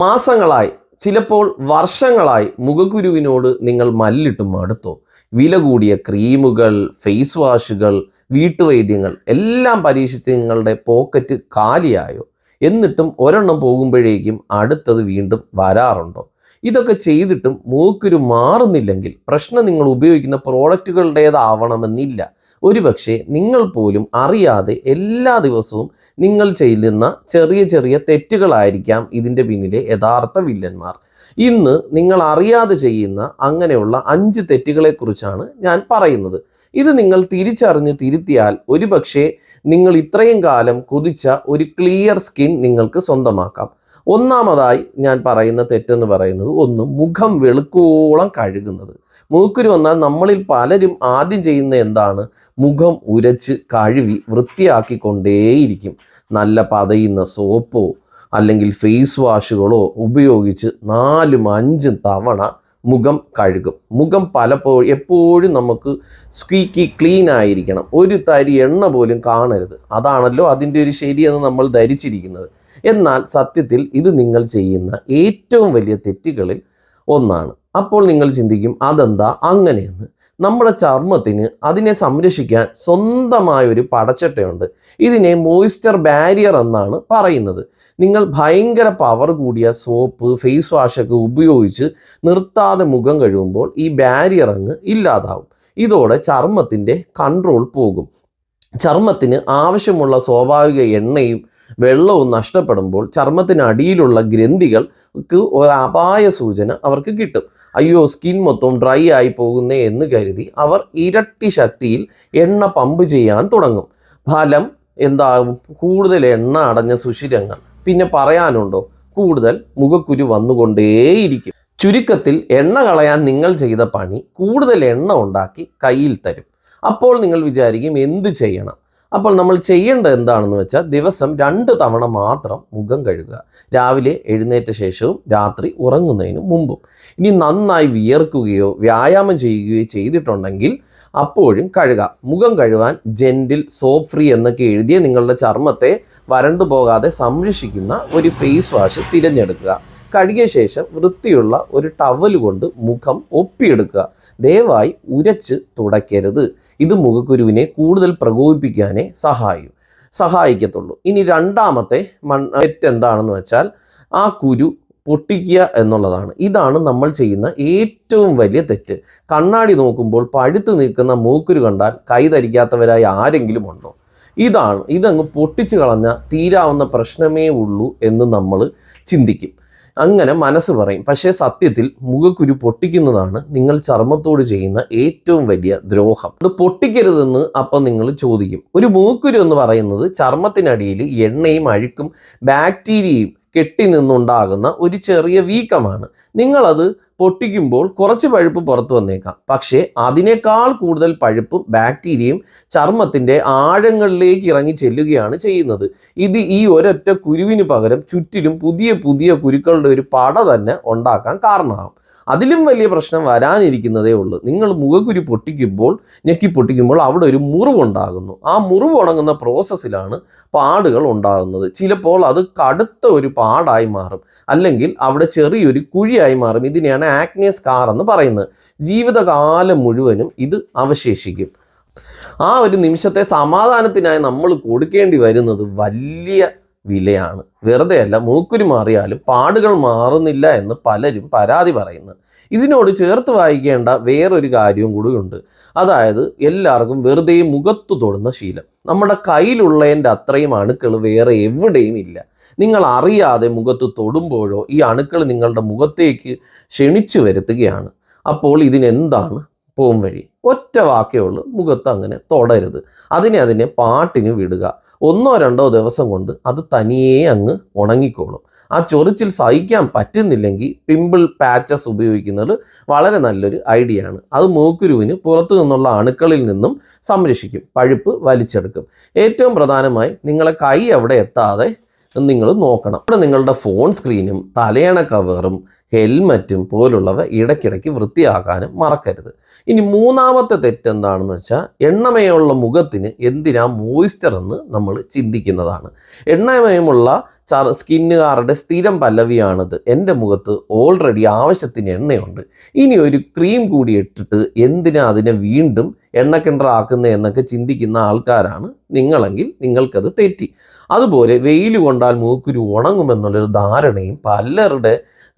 മാസങ്ങളായി ചിലപ്പോൾ വർഷങ്ങളായി മുഖക്കുരുവിനോട് നിങ്ങൾ മല്ലിട്ട് മടുത്തു. വില കൂടിയ ക്രീമുകൾ ഫേസ് വാഷുകൾ വീട്ടുവൈദ്യങ്ങൾ എല്ലാം പരീക്ഷിച്ച് നിങ്ങളുടെ പോക്കറ്റ് കാലിയായോ. എന്നിട്ടും ഒരെണ്ണം പോകുമ്പോഴേക്കും അടുത്തത് വീണ്ടും വരാറുണ്ടോ? ഇതൊക്കെ ചെയ്തിട്ടും മൂക്കുരു മാറുന്നില്ലെങ്കിൽ പ്രശ്നം നിങ്ങൾ ഉപയോഗിക്കുന്ന പ്രോഡക്റ്റുകളുടേതാവണമെന്നില്ല. ഒരുപക്ഷെ നിങ്ങൾ പോലും അറിയാതെ എല്ലാ ദിവസവും നിങ്ങൾ ചെയ്യുന്ന ചെറിയ ചെറിയ തെറ്റുകളായിരിക്കാം ഇതിന്റെ പിന്നിലെ യഥാർത്ഥ വില്ലന്മാർ. ഇന്ന് നിങ്ങൾ അറിയാതെ ചെയ്യുന്ന അങ്ങനെയുള്ള അഞ്ച് തെറ്റുകളെക്കുറിച്ചാണ് ഞാൻ പറയുന്നത്. ഇത് നിങ്ങൾ തിരിച്ചറിഞ്ഞ് തിരുത്തിയാൽ ഒരുപക്ഷെ നിങ്ങൾ ഇത്രയും കാലം കൊതിച്ച ഒരു ക്ലിയർ സ്കിൻ നിങ്ങൾക്ക് സ്വന്തമാക്കാം. ഒന്നാമതായി ഞാൻ പറയുന്ന തെറ്റെന്ന് പറയുന്നത് ഒന്ന് മുഖം വെളുക്കോളം കഴുകുന്നത്. മൂക്കുരു വന്നാൽ നമ്മളിൽ പലരും ആദ്യം ചെയ്യുന്ന എന്താണ്? മുഖം ഉരച്ച് കഴുകി വൃത്തിയാക്കിക്കൊണ്ടേയിരിക്കും. നല്ല പതയുന്ന സോപ്പോ അല്ലെങ്കിൽ ഫേസ് വാഷുകളോ ഉപയോഗിച്ച് നാലും അഞ്ചും തവണ മുഖം കഴുകും. മുഖം പലപ്പോഴും എപ്പോഴും നമുക്ക് സ്ക്വീക്കി ക്ലീൻ ആയിരിക്കണം. ഒരു തരി എണ്ണ പോലും കാണരുത്. അതാണല്ലോ അതിന്റെ ഒരു ശരിയെന്ന് നമ്മൾ ധരിച്ചിരിക്കുന്നത്. എന്നാൽ സത്യത്തിൽ ഇത് നിങ്ങൾ ചെയ്യുന്ന ഏറ്റവും വലിയ തെറ്റുകളിൽ ഒന്നാണ്. അപ്പോൾ നിങ്ങൾ ചിന്തിക്കും അതെന്താ? അങ്ങനെയെന്ന്. നമ്മുടെ ചർമ്മത്തിന് അതിനെ സംരക്ഷിക്കാൻ സ്വന്തമായൊരു പടച്ചട്ടയുണ്ട്. ഇതിനെ മോയ്സ്ചർ ബാരിയർ എന്നാണ് പറയുന്നത്. നിങ്ങൾ ഭയങ്കര പവർ കൂടിയ സോപ്പ് ഫേസ് വാഷൊക്കെ ഉപയോഗിച്ച് നിർത്താതെ മുഖം കഴുകുമ്പോൾ ഈ ബാരിയർ അങ്ങ് ഇല്ലാതാവും. ഇതോടെ ചർമ്മത്തിന്റെ കൺട്രോൾ പോകും. ചർമ്മത്തിന് ആവശ്യമുള്ള സ്വാഭാവിക എണ്ണയും വെള്ളവും നഷ്ടപ്പെടുമ്പോൾ ചർമ്മത്തിനടിയിലുള്ള ഗ്രന്ഥികൾക്ക് അപായ സൂചന അവർക്ക് കിട്ടും. അയ്യോ സ്കിൻ മൊത്തം ഡ്രൈ ആയി പോകുന്നേ എന്ന് കരുതി അവർ ഇരട്ടി ശക്തിയിൽ എണ്ണ പമ്പ് ചെയ്യാൻ തുടങ്ങും. ഫലം എന്താകും? കൂടുതൽ എണ്ണ അടഞ്ഞ സുഷിരങ്ങൾ. പിന്നെ പറയാനുണ്ടോ? കൂടുതൽ മുഖക്കുരു വന്നുകൊണ്ടേയിരിക്കും. ചുരുക്കത്തിൽ എണ്ണ കളയാൻ നിങ്ങൾ ചെയ്ത പണി കൂടുതൽ എണ്ണ ഉണ്ടാക്കി കയ്യിൽ തരും. അപ്പോൾ നിങ്ങൾ വിചാരിക്കും എന്ത് ചെയ്യണം? അപ്പോൾ നമ്മൾ ചെയ്യേണ്ടത് എന്താണെന്ന് വെച്ചാൽ ദിവസം രണ്ട് തവണ മാത്രം മുഖം കഴുകുക. രാവിലെ എഴുന്നേറ്റ ശേഷവും രാത്രി ഉറങ്ങുന്നതിന് മുമ്പും. ഇനി നന്നായി വിയർക്കുകയോ വ്യായാമം ചെയ്യുകയോ ചെയ്തിട്ടുണ്ടെങ്കിൽ അപ്പോഴും കഴുകുക. മുഖം കഴുകാൻ ജെന്റിൽ സോപ്പ് ഫ്രീ എന്നൊക്കെ എഴുതിയ നിങ്ങളുടെ ചർമ്മത്തെ വരണ്ടു പോകാതെ സംരക്ഷിക്കുന്ന ഒരു ഫേസ് വാഷ് തിരഞ്ഞെടുക്കുക. കഴുകിയ ശേഷം വൃത്തിയുള്ള ഒരു ടവൽ കൊണ്ട് മുഖം ഒപ്പിയെടുക്കുക. ദയവായി ഉരച്ച് തുടയ്ക്കരുത്. ഇത് മുഖക്കുരുവിനെ കൂടുതൽ പ്രകോപിപ്പിക്കാനേ സഹായിക്കും സഹായിക്കത്തുള്ളൂ. ഇനി രണ്ടാമത്തെ മൺ തെറ്റെന്താണെന്ന് വെച്ചാൽ ആ കുരു പൊട്ടിക്കുക എന്നുള്ളതാണ്. ഇതാണ് നമ്മൾ ചെയ്യുന്ന ഏറ്റവും വലിയ തെറ്റ്. കണ്ണാടി നോക്കുമ്പോൾ പഴുത്ത് നിൽക്കുന്ന മൂക്കുരു കണ്ടാൽ കൈ ധരിക്കാത്തവരായി ആരെങ്കിലും ഉണ്ടോ? ഇതാണ് ഇതങ്ങ് പൊട്ടിച്ചു കളഞ്ഞ തീരാവുന്ന പ്രശ്നമേ ഉള്ളൂ എന്ന് നമ്മൾ ചിന്തിക്കും. അങ്ങനെ മനസ്സ് പറയും. പക്ഷേ സത്യത്തിൽ മുഖക്കുരു പൊട്ടിക്കുന്നതാണ് നിങ്ങൾ ചർമ്മത്തോട് ചെയ്യുന്ന ഏറ്റവും വലിയ ദ്രോഹം. അത് പൊട്ടിക്കരുതെന്ന് അപ്പം നിങ്ങൾ ചോദിക്കും. ഒരു മൂക്കുരു എന്ന് പറയുന്നത് ചർമ്മത്തിനടിയിൽ എണ്ണയും അഴുക്കും ബാക്ടീരിയയും കെട്ടി നിന്നുണ്ടാകുന്ന ഒരു ചെറിയ വീക്കമാണ്. നിങ്ങളത് പൊട്ടിക്കുമ്പോൾ കുറച്ച് പഴുപ്പ് പുറത്തു വന്നേക്കാം. പക്ഷേ അതിനേക്കാൾ കൂടുതൽ പഴുപ്പും ബാക്ടീരിയയും ചർമ്മത്തിന്റെ ആഴങ്ങളിലേക്ക് ഇറങ്ങി ചെല്ലുകയാണ് ചെയ്യുന്നത്. ഇത് ഈ ഒരൊറ്റ കുരുവിന് പകരം ചുറ്റിലും പുതിയ പുതിയ കുരുക്കളുടെ ഒരു പട തന്നെ ഉണ്ടാക്കാൻ കാരണമാകും. അതിലും വലിയ പ്രശ്നം വരാനിരിക്കുന്നതേ ഉള്ളൂ. നിങ്ങൾ മുഖക്കുരി പൊട്ടിക്കുമ്പോൾ ഞെക്കി പൊട്ടിക്കുമ്പോൾ അവിടെ ഒരു മുറിവുണ്ടാകുന്നു. ആ മുറിവ് ഉണങ്ങുന്ന പ്രോസസ്സിലാണ് പാടുകൾ ഉണ്ടാകുന്നത്. ചിലപ്പോൾ അത് കടുത്ത ഒരു പാടായി മാറും. അല്ലെങ്കിൽ അവിടെ ചെറിയൊരു കുഴിയായി മാറും. ഇതിനെയാണ് ആക്നെ കാർ എന്ന് പറയുന്നത്. ജീവിതകാലം മുഴുവനും ഇത് അവശേഷിക്കും. ആ ഒരു നിമിഷത്തെ സമാധാനത്തിനായി നമ്മൾ കൊടുക്കേണ്ടി വരുന്നത് വലിയ വിലയാണ്. വെറുതെ അല്ല മൂക്കുരി മാറിയാലും പാടുകൾ മാറുന്നില്ല എന്ന് പലരും പരാതി പറയുന്നു. ഇതിനോട് ചേർത്ത് വായിക്കേണ്ട വേറൊരു കാര്യവും കൂടി ഉണ്ട്. അതായത് എല്ലാവർക്കും വെറുതെ മുഖത്തു തൊടുന്ന ശീലം. നമ്മുടെ കയ്യിലുള്ളതിന്റെ അത്രയും അണുക്കൾ വേറെ എവിടെയും ഇല്ല. നിങ്ങൾ അറിയാതെ മുഖത്ത് തൊടുമ്പോഴോ ഈ അണുക്കൾ നിങ്ങളുടെ മുഖത്തേക്ക് ക്ഷണിച്ചു വരുത്തുകയാണ്. അപ്പോൾ ഇതിനെന്താണ് പോം വഴി. ഒറ്റ വാക്കേ ഉള്ളൂ. മുഖത്ത് അങ്ങനെ തൊടരുത്. അതിനെ അതിനെ പാട്ടിന് വിടുക. ഒന്നോ രണ്ടോ ദിവസം കൊണ്ട് അത് തനിയേ അങ്ങ് ഉണങ്ങിക്കോളും. ആ ചൊറിച്ചിൽ സഹിക്കാൻ പറ്റുന്നില്ലെങ്കിൽ പിമ്പിൾ പാച്ചസ് ഉപയോഗിക്കുന്നത് വളരെ നല്ലൊരു ഐഡിയ ആണ്. അത് മൂക്കുരുവിന് പുറത്തു നിന്നുള്ള അണുക്കളിൽ നിന്നും സംരക്ഷിക്കും. പഴുപ്പ് വലിച്ചെടുക്കും. ഏറ്റവും പ്രധാനമായി നിങ്ങളെ കൈ അവിടെ എത്താതെ നിങ്ങൾ നോക്കണം. അവിടെ നിങ്ങളുടെ ഫോൺ സ്ക്രീനും തലയണ കവറും ഹെൽമറ്റും പോലുള്ളവ ഇടയ്ക്കിടയ്ക്ക് വൃത്തിയാക്കാനും മറക്കരുത്. ഇനി മൂന്നാമത്തെ തെറ്റ് എന്താണെന്ന് വെച്ചാൽ എണ്ണമയമുള്ള മുഖത്തിന് എന്തിനാ മോയ്സ്ചർ എന്ന് നമ്മൾ ചിന്തിക്കുന്നതാണ്. എണ്ണമയമുള്ള ചർ സ്കിന്നുകാരുടെ സ്ഥിരം പല്ലവിയാണിത്. എന്റെ മുഖത്ത് ഓൾറെഡി ആവശ്യത്തിന് എണ്ണയുണ്ട്. ഇനി ഒരു ക്രീം കൂടി ഇട്ടിട്ട് എന്തിനാ അതിനെ വീണ്ടും എണ്ണക്കിണ്ടറാക്കുന്നത് എന്നൊക്കെ ചിന്തിക്കുന്ന ആൾക്കാരാണ് നിങ്ങളെങ്കിൽ നിങ്ങൾക്കത് തെറ്റി. അതുപോലെ വെയിൽ കൊണ്ടാൽ മൂക്കുരു ഉണങ്ങുമെന്നുള്ളൊരു ധാരണയും പലരുടെ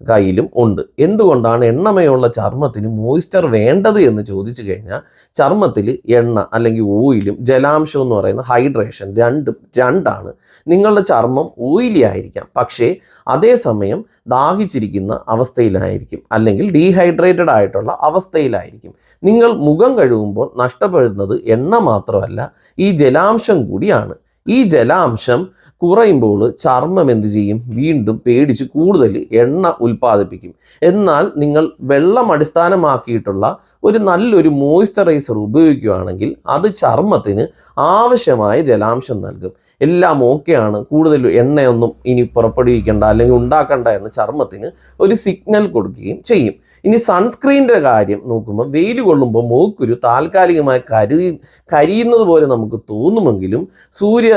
കയ്യിലും ഉണ്ട്. എന്തുകൊണ്ടാണ് എണ്ണമയുള്ള ചർമ്മത്തിന് മോയ്സ്ചർ വേണ്ടത് എന്ന് ചോദിച്ചു കഴിഞ്ഞാൽ ചർമ്മത്തിൽ എണ്ണ അല്ലെങ്കിൽ ഓയിലും ജലാംശം എന്ന് പറയുന്ന ഹൈഡ്രേഷൻ രണ്ടും രണ്ടാണ്. നിങ്ങളുടെ ചർമ്മം ഓയിലി ആയിരിക്കാം. പക്ഷേ അതേസമയം ദാഹിച്ചിരിക്കുന്ന അവസ്ഥയിലായിരിക്കും. അല്ലെങ്കിൽ ഡീഹൈഡ്രേറ്റഡ് ആയിട്ടുള്ള അവസ്ഥയിലായിരിക്കും. നിങ്ങൾ മുഖം കഴുകുമ്പോൾ നഷ്ടപ്പെടുന്നത് എണ്ണ മാത്രമല്ല ഈ ജലാംശം കൂടിയാണ്. ഈ ജലാംശം കുറയുമ്പോൾ ചർമ്മം എന്ത് ചെയ്യും? വീണ്ടും പേടിച്ച് കൂടുതൽ എണ്ണ ഉൽപ്പാദിപ്പിക്കും. എന്നാൽ നിങ്ങൾ വെള്ളം അടിസ്ഥാനമാക്കിയിട്ടുള്ള ഒരു നല്ലൊരു മോയ്സ്ചറൈസർ ഉപയോഗിക്കുകയാണെങ്കിൽ അത് ചർമ്മത്തിന് ആവശ്യമായ ജലാംശം നൽകും. എല്ലാം ഓക്കെയാണ് കൂടുതൽ എണ്ണയൊന്നും ഇനി പുറപ്പെടുവിക്കേണ്ട അല്ലെങ്കിൽ ഉണ്ടാക്കണ്ട എന്ന് ചർമ്മത്തിന് ഒരു സിഗ്നൽ കൊടുക്കുകയും ചെയ്യും. ഇനി സൺസ്ക്രീനിന്റെ കാര്യം നോക്കുമ്പോൾ വെയിൽ കൊള്ളുമ്പോൾ മൂക്കുരു താൽക്കാലികമായി കരി കരിയുന്നത് പോലെ നമുക്ക് തോന്നുമെങ്കിലും സൂര്യ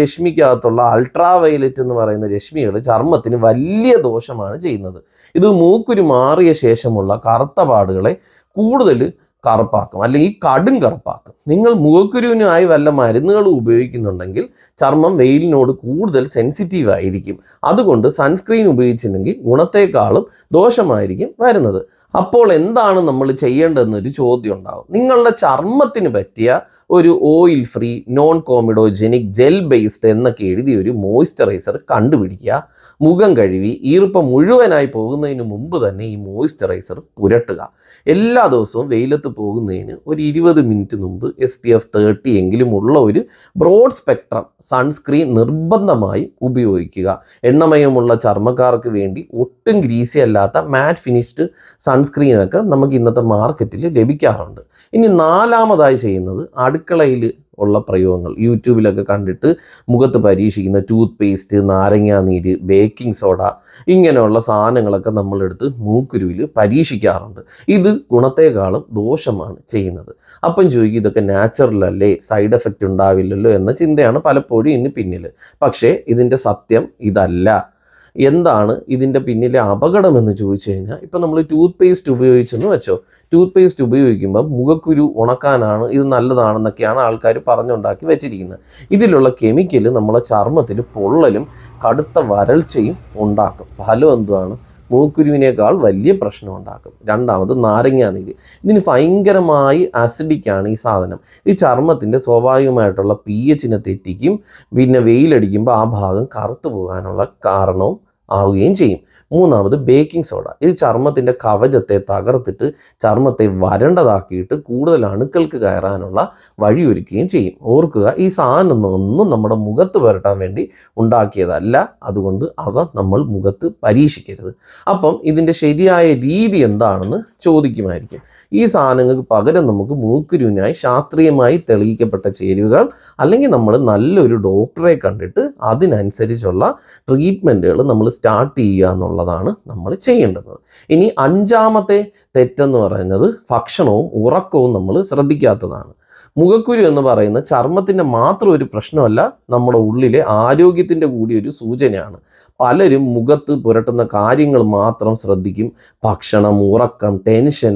രശ്മിക്കകത്തുള്ള അൾട്രാ വയലറ്റ് എന്ന് പറയുന്ന രശ്മികൾ ചർമ്മത്തിന് വലിയ ദോഷമാണ് ചെയ്യുന്നത്. ഇത് മൂക്കുരു മാറിയ ശേഷമുള്ള കറുത്ത പാടുകളെ കൂടുതൽ കറുപ്പാക്കും. അല്ലെങ്കിൽ കടും കറുപ്പാക്കും. നിങ്ങൾ മുഖക്കുരുവിനായി വല്ല മരുന്നുകൾ ഉപയോഗിക്കുന്നുണ്ടെങ്കിൽ ചർമ്മം വെയിലിനോട് കൂടുതൽ സെൻസിറ്റീവ് ആയിരിക്കും. അതുകൊണ്ട് സൺസ്ക്രീൻ ഉപയോഗിച്ചില്ലെങ്കിൽ ഗുണത്തേക്കാളും ദോഷമായിരിക്കും വരുന്നത്. അപ്പോൾ എന്താണ് നമ്മൾ ചെയ്യേണ്ടതെന്നൊരു ചോദ്യം ഉണ്ടാകും നിങ്ങളുടെ ചർമ്മത്തിന് പറ്റിയ ഒരു oil free non comedogenic gel based എന്നൊക്കെ എഴുതിയ ഒരു മോയ്സ്ചറൈസർ കണ്ടുപിടിക്കുക. മുഖം കഴുകി ഈർപ്പം മുഴുവനായി പോകുന്നതിന് മുമ്പ് തന്നെ ഈ മോയ്സ്ചറൈസർ പുരട്ടുക. എല്ലാ ദിവസവും വെയിലത്ത് പോകുന്നതിന് ഒരു ഇരുപത് മിനിറ്റ് മുമ്പ് എസ് പി എഫ് തേർട്ടി എങ്കിലും ഉള്ള ഒരു ബ്രോഡ് സ്പെക്ട്രം സൺസ്ക്രീൻ നിർബന്ധമായി ഉപയോഗിക്കുക. എണ്ണമയമുള്ള ചർമ്മക്കാർക്ക് വേണ്ടി ഒട്ടും ഗ്രീസി അല്ലാത്ത മാറ്റ് ഫിനിഷ്ഡ് സൺസ്ക്രീനൊക്കെ നമുക്ക് ഇന്നത്തെ മാർക്കറ്റിൽ ലഭിക്കാറുണ്ട്. ഇനി നാലാമതായി ചെയ്യുന്നത് അടുക്കളയിൽ ഉള്ള പ്രയോഗങ്ങൾ. യൂട്യൂബിലൊക്കെ കണ്ടിട്ട് മുഖത്ത് പരീക്ഷിക്കുന്ന ടൂത്ത് പേസ്റ്റ് നാരങ്ങാനീര് ബേക്കിംഗ് സോഡ ഇങ്ങനെയുള്ള സാധനങ്ങളൊക്കെ നമ്മളെടുത്ത് മൂക്കുരുവിൽ പരീക്ഷിക്കാറുണ്ട്. ഇത് ഗുണത്തേക്കാളും ദോഷമാണ് ചെയ്യുന്നത്. അപ്പം ചോദിക്കും ഇതൊക്കെ നാച്ചുറൽ അല്ലേ? സൈഡ് എഫക്റ്റ് ഉണ്ടാവില്ലല്ലോ എന്ന ചിന്തയാണ് പലപ്പോഴും ഇന്ന് പിന്നിൽ പക്ഷേ ഇതിന്റെ സത്യം ഇതല്ല. എന്താണ് ഇതിന്റെ പിന്നിലെ അപകടമെന്ന് ചോദിച്ചു കഴിഞ്ഞാൽ ഇപ്പം നമ്മൾ ടൂത്ത് പേസ്റ്റ് ഉപയോഗിച്ചെന്ന് വെച്ചോ. ടൂത്ത് പേസ്റ്റ് ഉപയോഗിക്കുമ്പോൾ മുഖക്കുരു ഉണക്കാനാണ് ഇത് നല്ലതാണെന്നൊക്കെയാണ് ആൾക്കാർ പറഞ്ഞുണ്ടാക്കി വെച്ചിരിക്കുന്നത്. ഇതിലുള്ള കെമിക്കൽ നമ്മളെ ചർമ്മത്തിൽ പൊള്ളലും കടുത്ത വരൾച്ചയും ഉണ്ടാക്കും. ഫലം എന്തുവാണ് മൂക്കുരുവിനേക്കാൾ വലിയ പ്രശ്നം ഉണ്ടാക്കും. രണ്ടാമത് നാരങ്ങാനീര് ഇതിന് ഭയങ്കരമായി ആസിഡിക്കാണ് ഈ സാധനം. ഈ ചർമ്മത്തിന്റെ സ്വാഭാവികമായിട്ടുള്ള പി എച്ചിനെ തെറ്റിക്കും പിന്നെ വെയിലടിക്കുമ്പോൾ ആ ഭാഗം കറുത്തു പോകാനുള്ള കാരണവും ആവുകയും ചെയ്യും മൂന്നാമത് ബേക്കിംഗ് സോഡ ഇത് ചർമ്മത്തിന്റെ കവചത്തെ തകർത്തിട്ട് ചർമ്മത്തെ വരണ്ടതാക്കിയിട്ട് കൂടുതൽ അണുക്കൾക്ക് കയറാനുള്ള വഴിയൊരുക്കുകയും ചെയ്യും. ഓർക്കുക ഈ സാധനം ഒന്നും നമ്മുടെ മുഖത്ത് പുരട്ടാൻ വേണ്ടി ഉണ്ടാക്കിയതല്ല. അതുകൊണ്ട് അവ നമ്മൾ മുഖത്ത് പരീക്ഷിക്കരുത്. അപ്പം ഇതിന്റെ ശരിയായ രീതി എന്താണെന്ന് ചോദിക്കുമായിരിക്കും. ഈ സാധനങ്ങൾക്ക് പകരം നമുക്ക് മൂക്കുരുവിനായി ശാസ്ത്രീയമായി തെളിയിക്കപ്പെട്ട ചേരുവകൾ അല്ലെങ്കിൽ നമ്മൾ നല്ലൊരു ഡോക്ടറെ കണ്ടിട്ട് അതിനനുസരിച്ചുള്ള ട്രീറ്റ്മെന്റുകൾ നമ്മൾ സ്റ്റാർട്ട് ചെയ്യുക എന്നുള്ളതാണ് നമ്മൾ ചെയ്യേണ്ടത്. ഇനി അഞ്ചാമത്തെ തെറ്റെന്ന് പറയുന്നത് ഭക്ഷണവും ഉറക്കവും നമ്മൾ ശ്രദ്ധിക്കാത്തതാണ്. മുഖക്കുരു എന്ന് പറയുന്ന ചർമ്മത്തിന്റെ മാത്രം ഒരു പ്രശ്നമല്ല നമ്മുടെ ഉള്ളിലെ ആരോഗ്യത്തിന്റെ കൂടി ഒരു സൂചനയാണ്. പലരും മുഖത്ത് പുരട്ടുന്ന കാര്യങ്ങൾ മാത്രം ശ്രദ്ധിക്കും. ഭക്ഷണം ഉറക്കം ടെൻഷൻ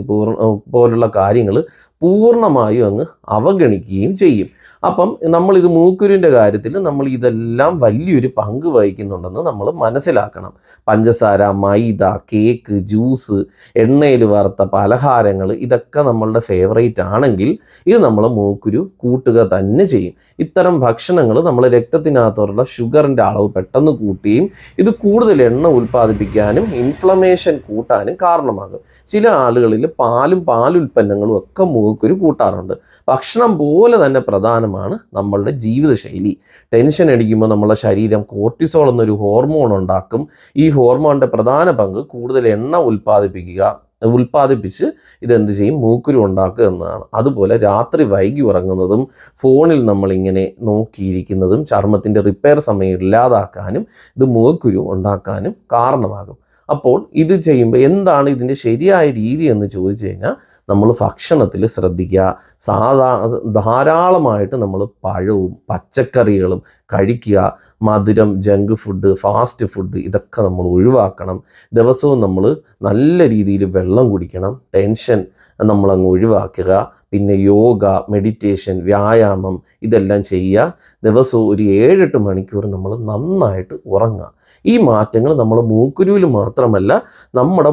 പോലുള്ള കാര്യങ്ങൾ പൂർണമായും അങ്ങ് അവഗണിക്കുകയും ചെയ്യും. അപ്പം നമ്മൾ ഇത് മൂക്കുരുവിന്റെ കാര്യത്തിൽ നമ്മൾ ഇതെല്ലാം വലിയൊരു പങ്ക് വഹിക്കുന്നുണ്ടെന്ന് നമ്മൾ മനസ്സിലാക്കണം. പഞ്ചസാര മൈദ കേക്ക് ജ്യൂസ് എണ്ണയിൽ വറുത്ത പലഹാരങ്ങൾ ഇതൊക്കെ നമ്മളുടെ ഫേവറേറ്റ് ആണെങ്കിൽ ഇത് നമ്മൾ മൂക്കുരു കൂട്ടുക തന്നെ ചെയ്യും. ഇത്തരം ഭക്ഷണങ്ങൾ നമ്മൾ രക്തത്തിനകത്തുള്ള ഷുഗറിന്റെ അളവ് പെട്ടെന്ന് കൂട്ടുകയും ഇത് കൂടുതൽ എണ്ണ ഉൽപ്പാദിപ്പിക്കാനും ഇൻഫ്ലമേഷൻ കൂട്ടാനും കാരണമാകും. ചില ആളുകളിൽ പാലും പാലുൽപ്പന്നങ്ങളും ഒക്കെ മൂക്കുരു കൂട്ടാറുണ്ട്. ഭക്ഷണം പോലെ തന്നെ പ്രധാനമാണ് നമ്മളുടെ ജീവിതശൈലി. ടെൻഷൻ അടിക്കുമ്പോൾ നമ്മളെ ശരീരം കോർട്ടിസോൾ എന്നൊരു ഹോർമോൺ ഉണ്ടാക്കും. ഈ ഹോർമോണിന്റെ പ്രധാന പങ്ക് കൂടുതൽ എണ്ണ ഉൽപ്പാദിപ്പിക്കുക ഉൽപ്പാദിപ്പിച്ച് ഇതെന്ത് ചെയ്യും? മൂക്കുരു ഉണ്ടാക്കുക എന്നതാണ്. അതുപോലെ രാത്രി വൈകി ഉറങ്ങുന്നതും ഫോണിൽ നമ്മളിങ്ങനെ നോക്കിയിരിക്കുന്നതും ചർമ്മത്തിന്റെ റിപ്പയർ സമയം ഇല്ലാതാക്കാനും ഇത് മൂക്കുരു ഉണ്ടാക്കാനും കാരണമാകും. അപ്പോൾ ഇത് ചെയ്യുമ്പോൾ എന്താണ് ഇതിന്റെ ശരിയായ രീതി എന്ന് ചോദിച്ചു കഴിഞ്ഞാൽ നമ്മൾ ഭക്ഷണത്തിൽ ശ്രദ്ധിക്കുക. സാധാ ധാരാളമായിട്ട് നമ്മൾ പഴവും പച്ചക്കറികളും കഴിക്കുക. മധുരം ജങ്ക് ഫുഡ് ഫാസ്റ്റ് ഫുഡ് ഇതൊക്കെ നമ്മൾ ഒഴിവാക്കണം. ദിവസവും നമ്മൾ നല്ല രീതിയിൽ വെള്ളം കുടിക്കണം. ടെൻഷൻ നമ്മളങ്ങ് ഒഴിവാക്കുക. പിന്നെ യോഗ മെഡിറ്റേഷൻ വ്യായാമം ഇതെല്ലാം ചെയ്യുക. ദിവസവും ഒരു ഏഴെട്ട് മണിക്കൂർ നമ്മൾ നന്നായിട്ട് ഉറങ്ങുക. ഈ മാറ്റങ്ങൾ നമ്മൾ മൂക്കുരുവിൽ മാത്രമല്ല നമ്മുടെ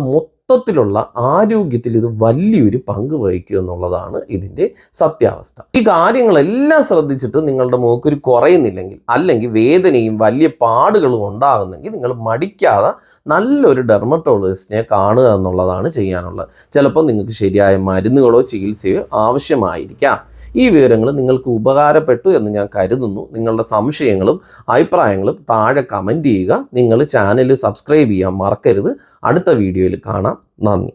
മൊത്തത്തിലുള്ള ആരോഗ്യത്തിൽ ഇത് വലിയൊരു പങ്ക് വഹിക്കും എന്നുള്ളതാണ് ഇതിന്റെ സത്യാവസ്ഥ. ഈ കാര്യങ്ങളെല്ലാം ശ്രദ്ധിച്ചിട്ട് നിങ്ങളുടെ മൂക്കൊരു കുറയുന്നില്ലെങ്കിൽ അല്ലെങ്കിൽ വേദനയും വലിയ പാടുകളും ഉണ്ടാകുന്നെങ്കിൽ നിങ്ങൾ മടിക്കാതെ നല്ലൊരു ഡെർമറ്റോളജിസ്റ്റിനെ കാണുക എന്നുള്ളതാണ് ചെയ്യാനുള്ളത്. ചിലപ്പോൾ നിങ്ങൾക്ക് ശരിയായ മരുന്നുകളോ ചികിത്സയോ ആവശ്യമായിരിക്കാം. ഈ വിവരങ്ങൾ നിങ്ങൾക്ക് ഉപകാരപ്പെട്ടു എന്ന് ഞാൻ കരുതുന്നു. നിങ്ങളുടെ സംശയങ്ങളും അഭിപ്രായങ്ങളും താഴെ കമന്റ് ചെയ്യുക. നിങ്ങൾ ചാനൽ സബ്സ്ക്രൈബ് ചെയ്യാൻ മറക്കരുത്. അടുത്ത വീഡിയോയിൽ കാണാം. നന്ദി.